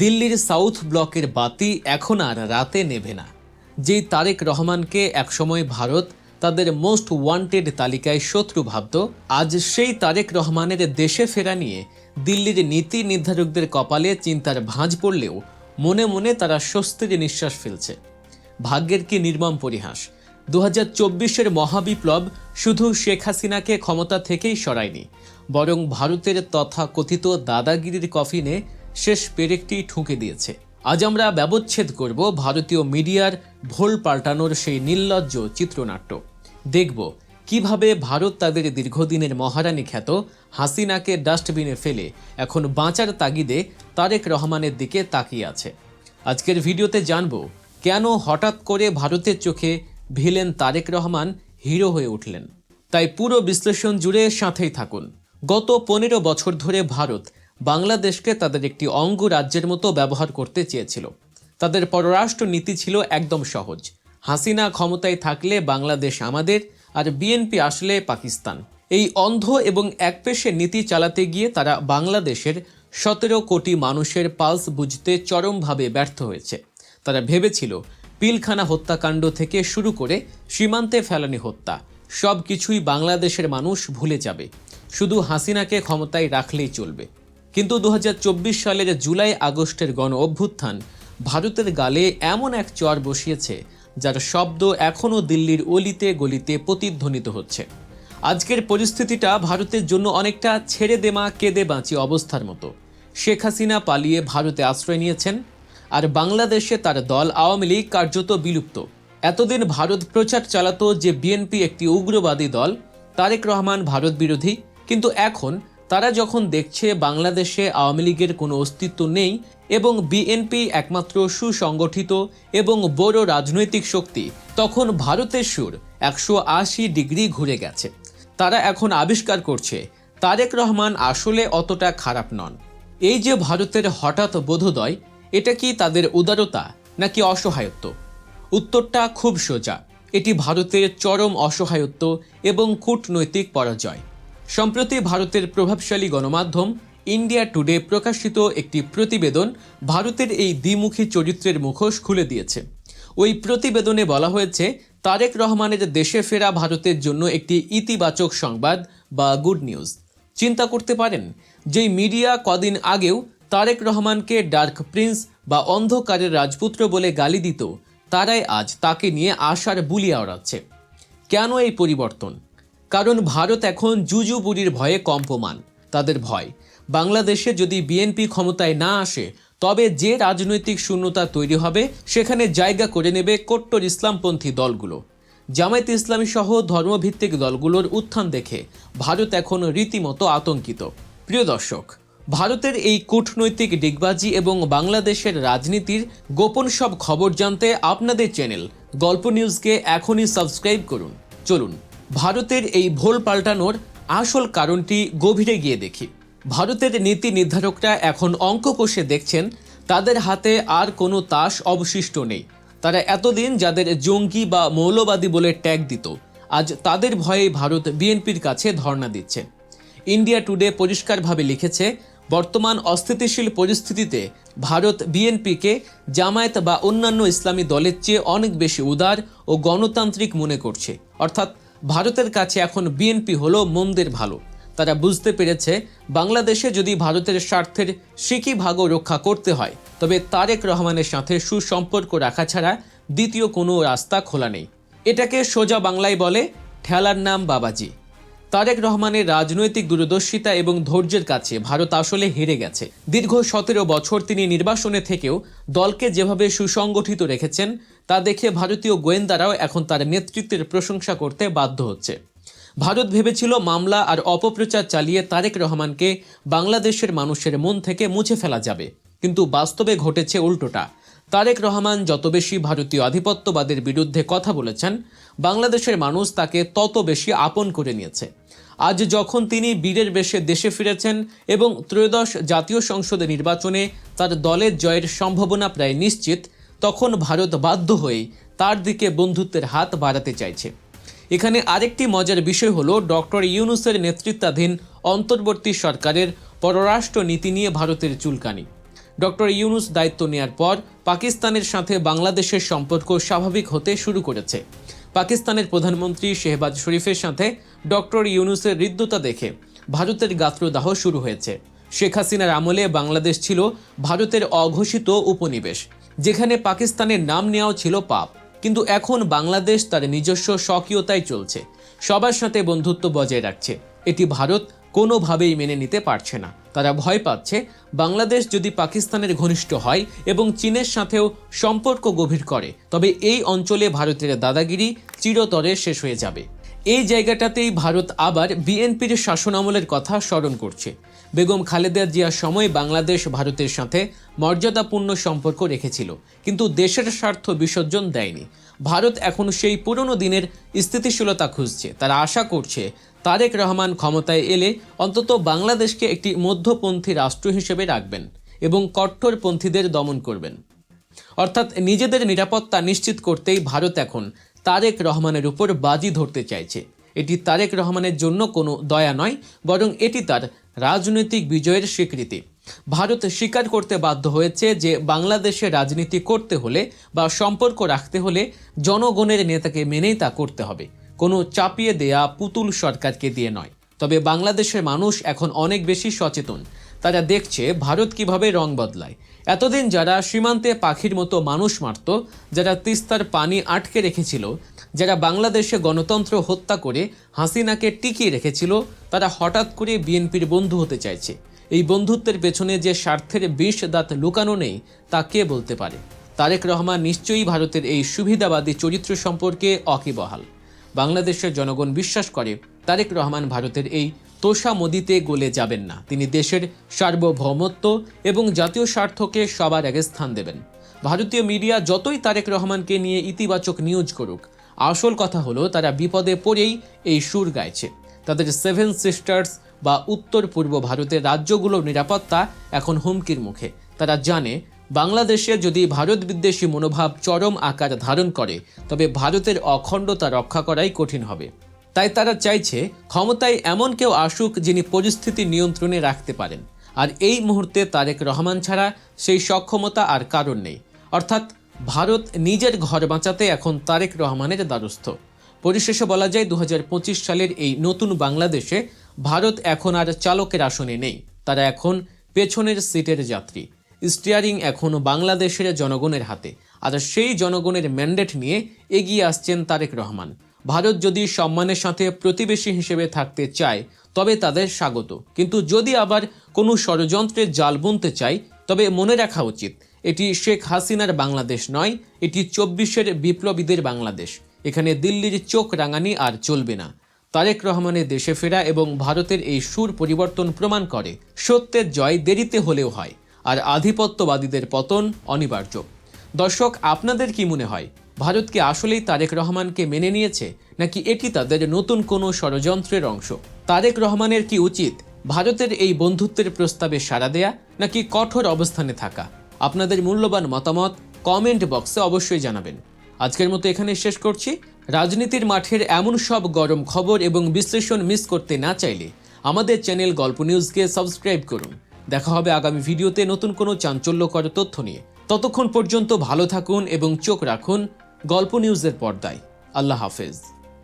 দিল্লির সাউথ ব্লকের বাতি এখন আর রাতে নেভে না। যেই তারেক রহমানকে একসময় ভারত তাদের মোস্ট ওয়ান্টেড তালিকায় শত্রু ভাবত, আজ সেই তারেক রহমানের দেশে ফেরা নিয়ে দিল্লির নীতি নির্ধারকদের কপালে চিন্তার ভাঁজ পড়লেও মনে মনে তারা স্বস্তির নিঃশ্বাস ফেলছে। ভাগ্যের কি নির্মম পরিহাস? দু হাজার চব্বিশের মহাবিপ্লব শুধু শেখ হাসিনাকে ক্ষমতা থেকেই সরায়নি, বরং ভারতের তথাকথিত দাদাগিরির কফিনে শেষ পেরেকটি ঠুকে দিয়েছে। আজ আমরা ব্যবচ্ছেদ করব ভারতীয় মিডিয়ার ভোল পাল্টানোর সেই নির্লজ্জ চিত্রনাট্য। দেখব কীভাবে ভারত তাদের দীর্ঘদিনের মহারানী খ্যাত হাসিনাকে ডাস্টবিনে ফেলে এখন বাঁচার তাগিদে তারেক রহমানের দিকে তাকিয়ে আছে। আজকের ভিডিওতে জানব কেন হঠাৎ করে ভারতের চোখে ভিলেন তারেক রহমান হিরো হয়ে উঠলেন। তাই পুরো বিশ্লেষণ জুড়ে সাথেই থাকুন। গত পনেরো বছর ধরে ভারত বাংলাদেশকে তাদের একটি অঙ্গ রাজ্যের মতো ব্যবহার করতে চেয়েছিল। তাদের পররাষ্ট্র নীতি ছিল একদম সহজ। হাসিনা ক্ষমতায় থাকলে বাংলাদেশ আমাদের, আর বিএনপি আসলে পাকিস্তান। এই অন্ধ এবং একপেশে নীতি চালাতে গিয়ে তারা বাংলাদেশের সতেরো কোটি মানুষের পালস বুঝতে চরমভাবে ব্যর্থ হয়েছে। তারা ভেবেছিল, পিলখানা হত্যাকাণ্ড থেকে শুরু করে সীমান্তে ফেলানি হত্যা সব কিছুই বাংলাদেশের মানুষ ভুলে যাবে। শুধু হাসিনাকে ক্ষমতায় রাখলেই চলবে। কিন্তু দু চব্বিশ সালের জুলাই আগস্টের গণ অভ্যুত্থান, ভারতের গালে এমন এক চর বসিয়েছে, যার শব্দ এখনও দিল্লির অলিতে গলিতে প্রতিধ্বনিত হচ্ছে। আজকের পরিস্থিতিটা ভারতের জন্য অনেকটা ছেড়ে দেমা, কেঁদে বাঁচি অবস্থার মতো। শেখ হাসিনা পালিয়ে ভারতে আশ্রয় নিয়েছেন, আর বাংলাদেশে তার দল আওয়ামী লীগ কার্যত বিলুপ্ত। এতদিন ভারত প্রচার চালাতো যে বিএনপি একটি উগ্রবাদী দল, তারেক রহমান ভারত বিরোধী, কিন্তু এখন তারা যখন দেখছে বাংলাদেশে আওয়ামী লীগের কোনো অস্তিত্ব নেই এবং বিএনপি একমাত্র সুসংগঠিত এবং বড় রাজনৈতিক শক্তি, তখন ভারতের সুর একশো আশি ডিগ্রি ঘুরে গেছে। তারা এখন আবিষ্কার করছে, তারেক রহমান আসলে অতটা খারাপ নন। এই যে ভারতের হঠাৎ বোধোদয়, এটা কি তাদের উদারতা নাকি অসহায়ত্ব? উত্তরটা খুব সোজা, এটি ভারতের চরম অসহায়ত্ব এবং কূটনৈতিক পরাজয়। সম্প্রতি ভারতের প্রভাবশালী গণমাধ্যম ইন্ডিয়া টুডে প্রকাশিত একটি প্রতিবেদন ভারতের এই দ্বিমুখী চরিত্রের মুখোশ খুলে দিয়েছে। ওই প্রতিবেদনে বলা হয়েছে, তারেক রহমানের দেশে ফেরা ভারতের জন্য একটি ইতিবাচক সংবাদ বা গুড নিউজ। চিন্তা করতে পারেন, যেই মিডিয়া কদিন আগেও তারেক রহমানকে ডার্ক প্রিন্স বা অন্ধকারের রাজপুত্র বলে গালি দিত, তারাই আজ তাকে নিয়ে আশার বুলিয়া ওড়াচ্ছে। কেন এই পরিবর্তন? কারণ ভারত এখন জুজু বুড়ির ভয়ে কম্পমান তাদের ভয়। বাংলাদেশে যদি বিএনপি ক্ষমতায় না আসে, তবে যে রাজনৈতিক শূন্যতা তৈরি হবে, সেখানে জায়গা করে নেবে কট্টর ইসলামপন্থী দলগুলো। জামায়াত ইসলামী সহ ধর্মভিত্তিক দলগুলোর উত্থান দেখে ভারত এখন রীতিমতো আতঙ্কিত। প্রিয় দর্শক, ভারতের এই কূটনৈতিক ডিগবাজি এবং বাংলাদেশের রাজনীতির গোপন সব খবর জানতে আপনাদের চ্যানেল গল্প নিউজকে এখনই সাবস্ক্রাইব করুন। চলুন ভারতের এই ভোল পাল্টানোর আসল কারণটি গভীরে গিয়ে দেখি। ভারতের নীতি নির্ধারকরা এখন অঙ্ক কষে দেখছেন, তাদের হাতে আর কোনো তাস অবশিষ্ট নেই। তারা এতদিন যাদের জঙ্গি বা মৌলবাদী বলে ট্যাগ দিত, আজ তাদের ভয়ে ভারত বিএনপির কাছে ধর্ণা দিচ্ছে। ইন্ডিয়া টুডে পরিষ্কারভাবে লিখেছে, বর্তমান অস্থিতিশীল পরিস্থিতিতে ভারত বিএনপিকে জামায়াত বা অন্যান্য ইসলামী দলের চেয়ে অনেক বেশি উদার ও গণতান্ত্রিক মনে করছে। অর্থাৎ ভারতের কাছে এখন বিএনপি হলো মন্দের ভালো। তারা বুঝতে পেরেছে, বাংলাদেশে যদি ভারতের স্বার্থের সিকি ভাগও রক্ষা করতে হয়, তবে তারেক রহমানের সাথে সুসম্পর্ক রাখা ছাড়া দ্বিতীয় কোনো রাস্তা খোলা নেই। এটাকে সোজা বাংলায় বলে ঠেলার নাম বাবাজি। তারেক রহমানের রাজনৈতিক দূরদর্শিতা এবং ধৈর্যের কাছে ভারত আসলে হেরে গেছে। দীর্ঘ সতেরো বছর তিনি নির্বাসনে থেকেও দলকে যেভাবে সুসংগঠিত রেখেছেন তা দেখে ভারতীয় গোয়েন্দারাও এখন তার নেতৃত্বের প্রশংসা করতে বাধ্য হচ্ছে। ভারত ভেবেছিল মামলা আর অপপ্রচার চালিয়ে তারেক রহমানকে বাংলাদেশের মানুষের মন থেকে মুছে ফেলা যাবে। কিন্তু বাস্তবে ঘটেছে উল্টোটা। তারেক রহমান যত বেশি ভারতীয় আধিপত্যবাদের বিরুদ্ধে কথা বলেছেন, বাংলাদেশের মানুষ তাকে তত বেশি আপন করে নিয়েছে। আজ যখন তিনি বীরের বেশে দেশে ফিরেছেন এবং ত্রয়োদশ জাতীয় সংসদে নির্বাচনে তার দলের জয়ের সম্ভাবনা প্রায় নিশ্চিত তখন ভারত বাধ্য হয়েই তার দিকে বন্ধুত্বের হাত বাড়াতে চাইছে। এখানে আরেকটি মজার বিষয় হলো ডক্টর ইউনুসের নেতৃত্বাধীন অন্তর্বর্তী সরকারের পররাষ্ট্র নীতি নিয়ে ভারতের চুলকানি। ডক্টর ইউনুস দায়িত্ব নেয়ার পর পাকিস্তানের সাথে বাংলাদেশের সম্পর্ক স্বাভাবিক হতে শুরু করেছে। পাকিস্তানের প্রধানমন্ত্রী শেহবাজ শরীফের সাথে ডক্টর ইউনুসের হৃদ্যতা দেখে ভারতের গাত্রদাহ শুরু হয়েছে। শেখ হাসিনার আমলে বাংলাদেশ ছিল ভারতের অঘোষিত উপনিবেশ। যেখানে পাকিস্তানের নাম নেওয়াও ছিল পাপ। কিন্তু এখন বাংলাদেশ তার নিজস্ব স্বকীয়তায় চলছে। সবার সাথে বন্ধুত্ব বজায় রাখছে। এটি ভারত কোনোভাবেই মেনে নিতে পারছে না। তারা ভয় পাচ্ছে বাংলাদেশ যদি পাকিস্তানের ঘনিষ্ঠ হয় এবং চীনের সাথেও সম্পর্ক গভীর করে, তবে এই অঞ্চলে ভারতের দাদাগিরি চিরতরে শেষ হয়ে যাবে। এই জায়গাটাতেই ভারত আবার বিএনপির শাসনামলের কথা স্মরণ করছে। বেগম খালেদা জিয়ার সময় বাংলাদেশ ভারতের সাথে মর্যাদাপূর্ণ সম্পর্ক রেখেছিল, কিন্তু দেশের স্বার্থ বিসর্জন দেয়নি। ভারত এখন সেই পুরনো দিনের স্থিতিশীলতা খুঁজছে। তারা আশা করছে, তারেক রহমান ক্ষমতায় এলে অন্তত বাংলাদেশকে একটি মধ্যপন্থী রাষ্ট্র হিসেবে রাখবেন এবং কট্টরপন্থীদের দমন করবেন। অর্থাৎ নিজেদের নিরাপত্তা নিশ্চিত করতেই ভারত এখন তারেক রহমানের উপর বাজি ধরতে চাইছে। এটি তারেক রহমানের জন্য কোনো দয়া নয়, বরং এটি তার রাজনৈতিক বিজয়ের স্বীকৃতি। ভারত স্বীকার করতে বাধ্য হয়েছে যে বাংলাদেশে রাজনীতি করতে হলে বা সম্পর্ক রাখতে হলে জনগণের নেতাকে মেনেই তা করতে হবে। কোনো চাপিয়ে দেয়া পুতুল সরকারকে দিয়ে নয়। তবে বাংলাদেশের মানুষ এখন অনেক বেশি সচেতন। তারা দেখছে ভারত কীভাবে রং বদলায়। এতদিন যারা সীমান্তে পাখির মতো মানুষ মারত, যারা তিস্তার পানি আটকে রেখেছিল, যারা বাংলাদেশে গণতন্ত্র হত্যা করে হাসিনাকে টিকিয়ে রেখেছিল, তারা হঠাৎ করে বিএনপির বন্ধু হতে চাইছে। এই বন্ধুত্বের পেছনে যে স্বার্থের বিষ দাঁত লুকানো নেই, তা কে বলতে পারে? তারেক রহমান নিশ্চয়ই ভারতের এই সুবিধাবাদী চরিত্র সম্পর্কে অকিবহাল। বাংলাদেশের জনগণ বিশ্বাস করে তারেক রহমান ভারতের এই তোষা মোদিতে গলে যাবেন না। তিনি দেশের সার্বভৌমত্ব এবং জাতীয় স্বার্থকে সবার আগে স্থান দেবেন। ভারতীয় মিডিয়া যতই তারেক রহমানকে নিয়ে ইতিবাচক নিউজ করুক, আসল কথা হলো তারা বিপদে পড়েই এই সুর গাইছে। তাদের সেভেন সিস্টার্স বা উত্তর পূর্ব ভারতের রাজ্যগুলোর নিরাপত্তা এখন হুমকির মুখে। তারা জানে, বাংলাদেশে যদি ভারত বিদ্বেষী মনোভাব চরম আকার ধারণ করে, তবে ভারতের অখণ্ডতা রক্ষা করাই কঠিন হবে। তাই তারা চাইছে ক্ষমতায় এমন কেউ আসুক যিনি পরিস্থিতি নিয়ন্ত্রণে রাখতে পারেন। আর এই মুহূর্তে তারেক রহমান ছাড়া সেই সক্ষমতা আর কারণ নেই। অর্থাৎ ভারত নিজের ঘর বাঁচাতে এখন তারেক রহমানের দ্বারস্থ। পরিশেষে বলা যায় দু হাজার পঁচিশ সালের এই নতুন বাংলাদেশে ভারত এখন আর চালকের আসনে নেই। তারা এখন পেছনের সিটের যাত্রী। স্টিয়ারিং এখন বাংলাদেশের জনগণের হাতে। আর সেই জনগণের ম্যান্ডেট নিয়ে এগিয়ে আসছেন তারেক রহমান। ভারত যদি সম্মানের সাথে প্রতিবেশী হিসেবে থাকতে চায়, তবে তাদের স্বাগত। কিন্তু যদি আবার কোনো ষড়যন্ত্রের জাল বুনতে চায়, তবে মনে রাখা উচিত, এটি শেখ হাসিনার বাংলাদেশ নয়, এটি চব্বিশের বিপ্লবীদের বাংলাদেশ। এখানে দিল্লির চোখ রাঙানি আর চলবে না। তারেক রহমানের দেশে ফেরা এবং ভারতের এই সুর পরিবর্তন প্রমাণ করে, সত্যের জয় দেরিতে হলেও হয়, আর আধিপত্যবাদীদের পতন অনিবার্য। দর্শক, আপনাদের কি মনে হয়? ভারত কি আসলেই তারেক রহমানকে মেনে নিয়েছে, নাকি এটি তাদের নতুন কোনো ষড়যন্ত্রের অংশ? তারেক রহমানের কি উচিত ভারতের এই বন্ধুত্বের প্রস্তাবে সাড়া দেয়া, নাকি কঠোর অবস্থানে থাকা? আপনাদের মূল্যবান মতামত কমেন্ট বক্সে অবশ্যই জানাবেন। আজকের মতো এখানে শেষ করছি। রাজনীতির মাঠের এমন সব গরম খবর এবং বিশ্লেষণ মিস করতে না চাইলে আমাদের চ্যানেল গল্প নিউজকে সাবস্ক্রাইব করুন। দেখা হবে আগামী ভিডিওতে নতুন কোনো চাঞ্চল্যকর তথ্য নিয়ে। ততক্ষণ পর্যন্ত ভালো থাকুন এবং চোখ রাখুন গল্প নিউজের পর্দায়। আল্লাহ হাফেজ।